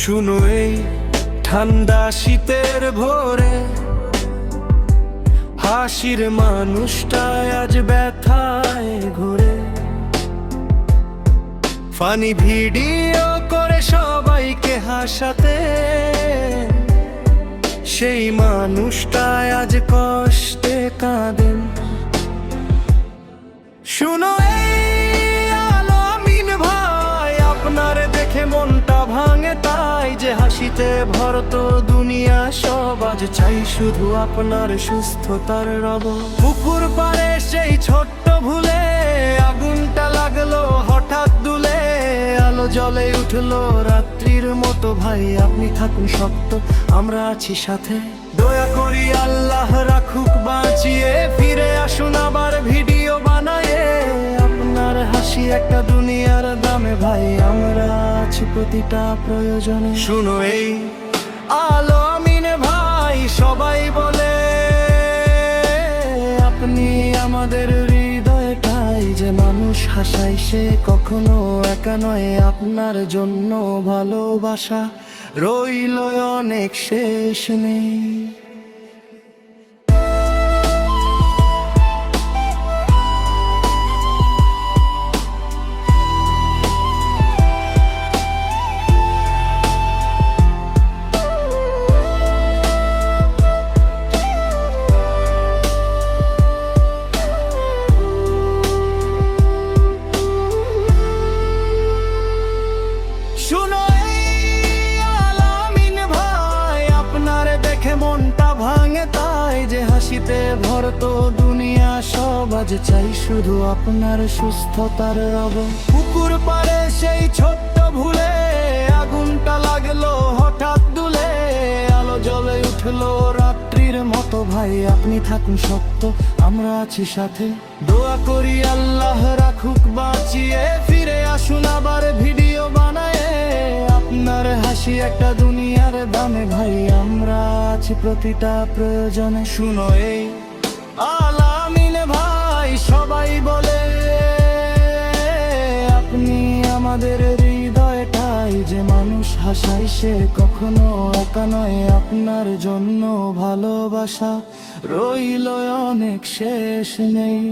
শুনো এই ঠান্ডা শীতের ভোরে। হাসির মানুষটা আজ ব্যথায় ঘুরে। ফানি ভিডিও করে সবাইকে হাসাতে। সেই মানুষটা আজ কষ্টে কাঁদেন। শুনো এই আলামিন ভাই, আপনার দেখে মনটা হাসিতে ভরত দুনিয়া সব। আজ চাই শুধু আপনার সুস্থতার রব। পুকুর পারে সেই ছোট্ট ভুলে আগুনটা লাগল হঠাৎ দুলে। আলো জলে উঠল রাত্রির মতো, ভাই আপনি থাকুন শক্ত, আমরা আছি সাথে। দয়া করি আল্লাহ রাখুক, বাঁচিয়ে ফিরে আসুন আবার ভিডিও বানায়ে। আপনার হাসি একটা আছি প্রতিটা প্রয়োজনে। শুনো এই আলো আমিনে ভাই সবাই বলে আপনি আমাদের হৃদয়টাই যে মানুষ হাসাই সে কখনো একা নয় আপনার জন্য ভালোবাসা রইল অনেক শেষ নেই। হাসিতে ভরত দুনিয়া সব, আজ চাই শুধু আপনার সুস্থতার রব। পুকুর পারে সেই ছোট্ট ভুলে আগুনটা লাগল হঠাৎ দুলে। আলো জ্বলে উঠল রাত্রির মতো, ভাই আপনি থাকুন শক্ত, আমরা আছি সাথে। দোয়া করি আল্লাহ রাখুক, বাঁচিয়ে ফিরে আসুন আবার ভিডিও বানায়। আপনার হাসি একটা দুনিয়ার দামে, ভাই, আমরা আছি প্রতিটা প্রয়োজনে। শুনো এই আলামিন ভাই, সবাই বলে, আপনি আমাদের হৃদয়টাই যে মানুষ হাসাই সে কখনো একা নয়, আপনার জন্য ভালোবাসা রইল অনেক শেষ নেই।